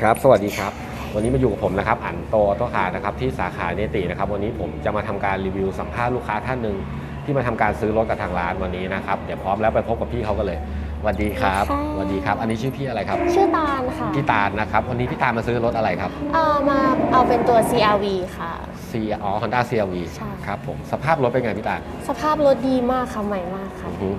ครับ สวัสดีครับ วันนี้มาอยู่กับผมนะครับ อันโตโตคาร์นะครับที่สาขาเนตินะครับ วันนี้ผมจะมาทำการรีวิวสัมภาษณ์ลูกค้าท่านหนึ่งที่มาทำการซื้อรถกับทางร้านวันนี้นะครับ เดี๋ยวพร้อมแล้วไปพบกับพี่เขากันเลยสวัสดีครับค่ะสวัสดีครับ อันนี้ชื่อพี่อะไรครับ ชื่อตาลค่ะ พี่ตาลนะครับ วันนี้พี่ตาลมาซื้อรถอะไรครับ เอามาเอาเป็นตัว CRV ค่ะ C อ๋อ Honda CRV ใช่ครับผม สภาพรถเป็นไงพี่ตาล สภาพรถดีมากค่ะ ใหม่มากค่ะอือฮึ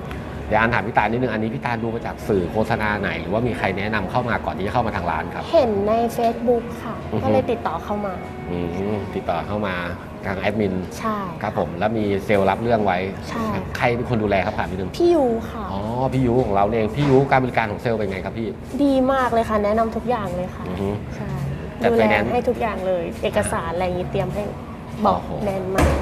เดี๋ยวอันถามพี่ตาลนิดนึงอันนี้พี่ตาลดูมาจากสื่อโฆษณาไหน หรือว่ามีใครแนะนำเข้ามาก่อนที่จะเข้ามาทางร้านครับ เห็นใน Facebook ค่ะ อือฮึ ก็เลยติดต่อเข้ามา อืมติดต่อเข้ามาทางแอดมินใช่ ครับผมแล้วมีเซลล์รับเรื่องไว้ใช่ ใครเป็นคนดูแลครับถามนิดนึงพี่ยูค่ะ อ๋อพี่ยุของเราเองพี่ยุการบริการของเซลล์เป็นไงครับพี่ ดีมากเลยค่ะ แนะนำทุกอย่างเลยค่ะ อือฮึ ใช่ จัดดูแล finance ให้ทุกอย่างเลย เอกสารอะไรอย่างนี้เตรียมให้บอกโอ้โห แน่นมาก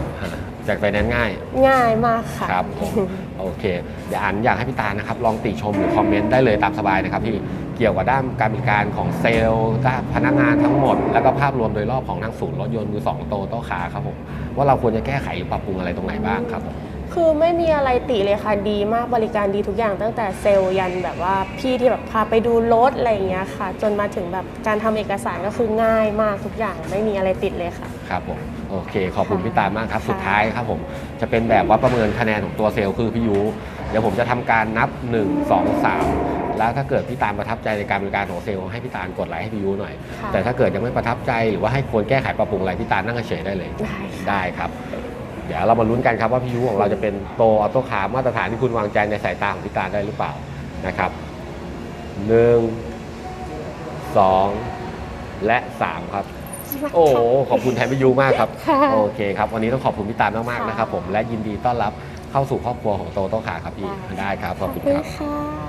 จากไฟแนนซ์ง่าย ง่ายมากค่ะ ครับผมโอเค เดี๋ยวอันอยากให้พี่ตาลนะครับ ลองติชมหรือคอมเมนต์ได้เลยตามสบายนะครับพี่เกี่ยวกับด้านการบริการของเซลล์ด้านพนักงานทั้งหมด แล้วก็ภาพรวมโดยรอบของทางศูนย์รถยนต์มือสองโตโต้ขาครับผมว่าเราควรจะแก้ไขหรือปรับปรุงอะไรตรงไหนบ้างครับผม คือไม่มีอะไรติเลยค่ะดีมากบริการดีทุกอย่างตั้งแต่เซลล์ยันแบบว่าพี่ที่แบบพาไปดูรถอะไรอย่างเงี้ยค่ะ จนมาถึงแบบการทำเอกสารก็คือง่ายมากทุกอย่าง ไม่มีอะไรติดเลยค่ะ ครับผมโอเค ขอบคุณค่ะพี่ตาลมากครับค่ะสุดท้ายครับผมจะเป็นแบบว่าประเมินคะแนนของตัวเซลล์คือพี่ยูเดี๋ยวผมจะทำการนับ 1 2 3 แล้วถ้าเกิดพี่ตาลประทับใจในการบริการของเซลล์ให้พี่ตาลกดไลค์ให้พี่ยูหน่อยค่ะแต่ถ้าเกิดยังไม่ประทับใจหรือว่าให้ควรแก้ไขปรับปรุงอะไรพี่ตาลนั่งเฉยๆได้เลยได้ค่ะได้ครับเดี๋ยวเรามาลุ้นกันครับว่าพี่ยูของเราจะเป็นโตออโต้คาร์มาตรฐานที่คุณวางใจในสายตาของพี่ตาลได้หรือเปล่านะครับหนึ่งสองและสามครับ โอ้โหขอบคุณแทนพี่ยูมากครับ ค่ะโอเคครับวันนี้ต้องขอบคุณพี่ตาลมากๆนะครับผมและยินดีต้อนรับเข้าสู่ครอบครัวของโตโต้ขาครับพี่ได้ได้ครับขอบคุณขอบครับค่ะ